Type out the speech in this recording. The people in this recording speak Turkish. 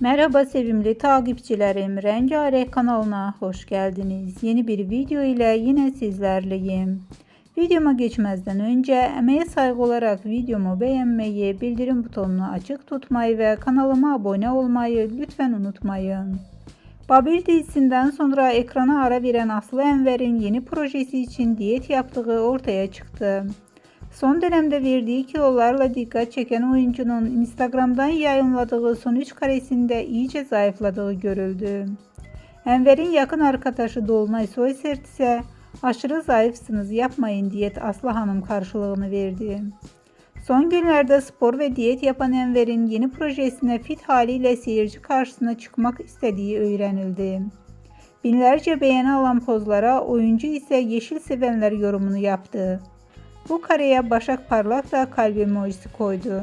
Merhaba sevimli takipçilerim. Rengarenk kanalına hoş geldiniz. Yeni bir video ile yine sizlerleyim. Videoma geçmezden önce emeğe saygı olarak videomu beğenmeyi, bildirim butonunu açık tutmayı ve kanalıma abone olmayı lütfen unutmayın. Babil dizisinden sonra ekrana ara veren Aslı Enver'in yeni projesi için diyet yaptığı ortaya çıktı. Son dönemde verdiği kilolarla dikkat çeken oyuncunun Instagram'dan yayınladığı son 3 karesinde iyice zayıfladığı görüldü. Enver'in yakın arkadaşı Dolunay Soysert ise aşırı zayıfsınız yapmayın diyet Aslı Hanım karşılığını verdi. Son günlerde spor ve diyet yapan Enver'in yeni projesine fit haliyle seyirci karşısına çıkmak istediği öğrenildi. Binlerce beğeni alan pozlara oyuncu ise yeşil sevenler yorumunu yaptı. Bu kareye Başak Parlak da kalp emojisi koydu.